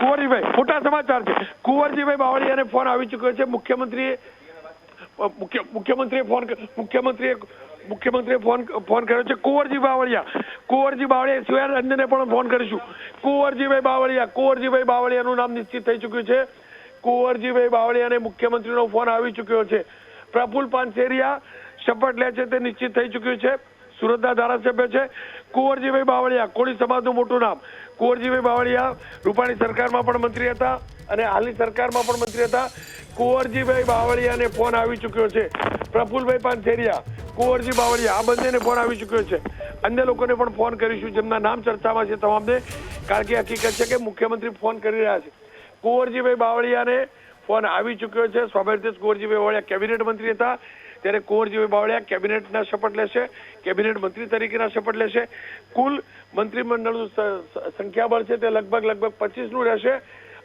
કુંવરજીભાઈ મોટા સમાચાર છે. કુંવરજીભાઈ બાવળિયાને ફોન આવી ચુક્યો છે. મુખ્યમંત્રીએ મુખ્ય, મુખ્યમંત્રીએ ફોન મુખ્યમંત્રીએ મુખ્યમંત્રીએ ફોન ફોન કર્યો છે કુંવરજી બાવળિયા. કુંવરજી બાવળિયા સિવાય અન્યને પણ ફોન કરીશું. કુંવરજીભાઈ બાવળિયા, કુંવરજીભાઈ બાવળિયાનું નામ નિશ્ચિત થઈ ચુક્યું છે. કુંવરજીભાઈ બાવળિયાને મુખ્યમંત્રીનો ફોન આવી ચુક્યો છે. પ્રફુલ પાનસેરિયા શપથ લે છે તે નિશ્ચિત થઈ ચુક્યું છે. સુરતના ધારાસભ્ય છે. કુંવરજીભાઈ બાવળિયા, કોળી સમાજનું મોટું નામ. કુંવરજીભાઈ બાવળિયા રૂપાણી સરકારમાં પણ મંત્રી હતા અને હાલની સરકારમાં પણ મંત્રી હતા. કુંવરજીભાઈ બાવળિયાને ફોન આવી ચુક્યો છે. પ્રફુલભાઈ પાનસેરિયા કુંવરજી બાવળિયા, આ બંનેને ફોન આવી ચુક્યો છે. અન્ય લોકોને પણ ફોન કરીશું, જેમના નામ ચર્ચામાં છે તમામને, કારણ કે હકીકત છે કે મુખ્યમંત્રી ફોન કરી રહ્યા છે. કુંવરજીભાઈ બાવળિયાને ફોન આવી ચુક્યો છે. સ્વાભાવિક રીતે જ કુંવરજીભાઈ બાવળિયા કેબિનેટ મંત્રી હતા. ત્યારે કુંવરજીભાઈ બાવળિયા કેબિનેટના શપથ લેશે. કેબિનેટ મંત્રી તરીકેના શપથ લેશે. કુલ મંત્રીમંડળનું સંખ્યાબળ છે તે લગભગ લગભગ પચીસનું રહેશે.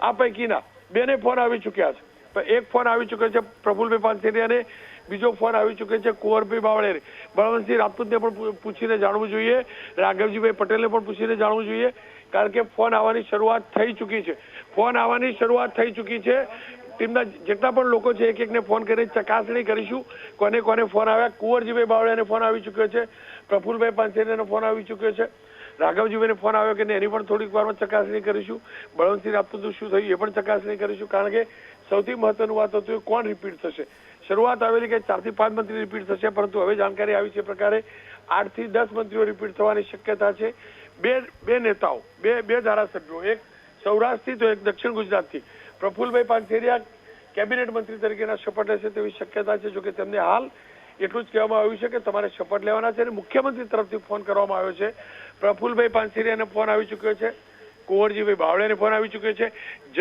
આ પૈકીના બેને ફોન આવી ચુક્યા છે. એક ફોન આવી ચુક્યો છે પ્રફુલભાઈ અને બીજો ફોન આવી ચુક્યો છે કુંવરભાઈ બાવળે બળવંતસિંહ રાજપૂતને પણ પૂછીને જાણવું જોઈએ. રાઘવજીભાઈ પટેલને પણ પૂછીને જાણવું જોઈએ. કારણ કે ફોન આવવાની શરૂઆત થઈ ચૂકી છે. ફોન આવવાની શરૂઆત થઈ ચૂકી છે. ટીમના જેટલા પણ લોકો છે એક એકને ફોન કરીને ચકાસણી કરીશું. કોને કોને ફોન આવ્યા? કુંવરજીભાઈ બાવળિયાને ફોન આવી ચૂક્યો છે. પ્રફુલભાઈ પાનસેરિયાને ફોન આવી ચૂક્યો છે. રાઘવજીભાઈને ફોન આવ્યો કે એની પણ થોડીક વારમાં ચકાસણી કરીશું. બળવંતસિંહ આપતું શું થયું એ પણ ચકાસણી કરીશું, કારણ કે સૌથી મહત્વનું વાત હતું કોણ રિપીટ થશે. શરૂઆત આવેલી કે ચારથી પાંચ મંત્રી રિપીટ થશે, પરંતુ હવે જાણકારી આવી છે પ્રકારે આઠથી દસ મંત્રીઓ રિપીટ થવાની શક્યતા છે. બે બે નેતાઓ, બે બે ધારાસભ્યો, એક સૌરાષ્ટ્રથી તો એક દક્ષિણ ગુજરાતથી. પ્રફુલભાઈ પાનસેરિયા કેબિનેટ મંત્રી તરીકેના શપથ લેશે તેવી શક્યતા છે, જોકે તેમને હાલ એટલું જ કહેવામાં આવ્યું છે કે તમારે શપથ લેવાના છે અને મુખ્યમંત્રી તરફથી ફોન કરવામાં આવ્યો છે. પ્રફુલભાઈ પાનસેરિયાને ફોન આવી ચૂક્યો છે, કુંવરજીભાઈ બાવળિયાને ફોન આવી ચૂક્યો છે.